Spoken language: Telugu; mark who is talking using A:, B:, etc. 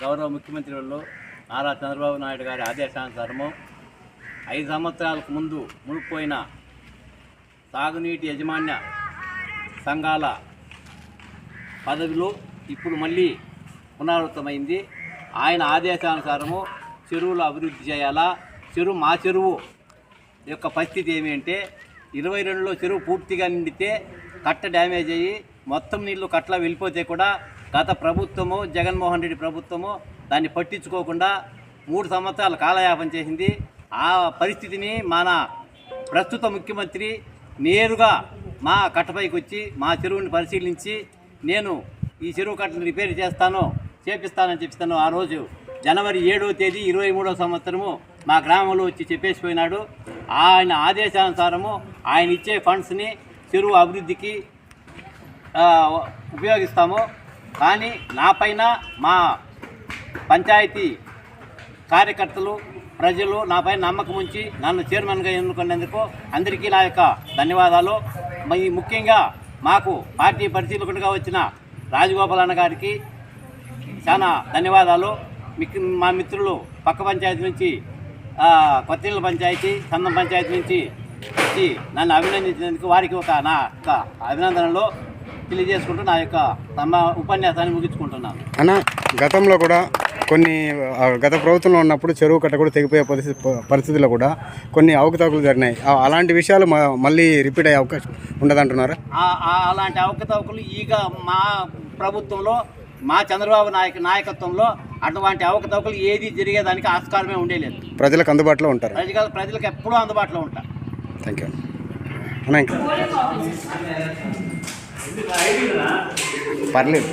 A: గౌరవ ముఖ్యమంత్రి వాళ్ళు నారా చంద్రబాబు నాయుడు గారి ఆదేశానుసారము ఐదు సంవత్సరాలకు ముందు మునిగిపోయిన సాగునీటి యజమాన్య సంఘాల పదవిలో ఇప్పుడు మళ్ళీ పునరావృతమైంది. ఆయన ఆదేశానుసారము చెరువులు అభివృద్ధి చేయాలా? చెరువు మా చెరువు యొక్క పరిస్థితి ఏమి అంటే ఇరవై రెండులో చెరువు పూర్తిగా నిండితే కట్ట డ్యామేజ్ అయ్యి మొత్తం నీళ్ళు కట్లా వెళ్ళిపోతే కూడా గత ప్రభుత్వము జగన్మోహన్ రెడ్డి ప్రభుత్వము దాన్ని పట్టించుకోకుండా మూడు సంవత్సరాలు కాలయాపన చేసింది. ఆ పరిస్థితిని మన ప్రస్తుత ముఖ్యమంత్రి నేరుగా మా కట్టపైకి వచ్చి మా చెరువుని పరిశీలించి నేను ఈ చెరువు కట్టను రిపేర్ చేస్తాను చేపిస్తానని చెప్తాను ఆ రోజు జనవరి ఏడవ తేదీ ఇరవై మూడవ సంవత్సరము మా గ్రామంలో వచ్చి చెప్పేసిపోయినాడు. ఆయన ఆదేశానుసారము ఆయన ఇచ్చే ఫండ్స్ని చెరువు అభివృద్ధికి ఉపయోగిస్తాము. కానీ నా పైన మా పంచాయతీ కార్యకర్తలు ప్రజలు నాపై నమ్మకం ఉంచి నన్ను చైర్మన్గా ఎన్నుకున్నందుకు అందరికీ నా యొక్క ధన్యవాదాలు. మరి ముఖ్యంగా మాకు పార్టీ పరిశీలకుడిగా వచ్చిన రాజగోపాల్ అన్న గారికి చాలా ధన్యవాదాలు. మిక్ మా మిత్రులు పక్క పంచాయతీ నుంచి ఆ, కొత్తిళ్ళ పంచాయతీ సందం పంచాయతీ నుంచి వచ్చి నన్ను అభినందించినందుకు వారికి ఒక నా అభినందనలు. తెలియజేసుకుంటూ నా యొక్క తమ ఉపన్యాసాన్ని ముగించుకుంటున్నాను.
B: అన్న గతంలో కూడా కొన్ని గత ప్రభుత్వంలో ఉన్నప్పుడు చెరువు కట్ట కూడా తెగిపోయే పరిస్థితి పరిస్థితుల్లో కూడా కొన్ని అవకతవకలు జరిగినాయి. అలాంటి విషయాలు మళ్ళీ రిపీట్ అయ్యే అవకాశం ఉండదంటున్నారా
A: అలాంటి అవకతవకలు ఈగ మా ప్రభుత్వంలో మా చంద్రబాబు నాయక నాయకత్వంలో అటువంటి అవకతవకలు ఏది జరిగేదానికి ఆస్కారమే ఉండేలేదు.
B: ప్రజలకు అందుబాటులో ఉంటారు.
A: ప్రజల ప్రజలకు ఎప్పుడూ అందుబాటులో ఉంటారు.
B: థ్యాంక్ యూ పర్లేదు.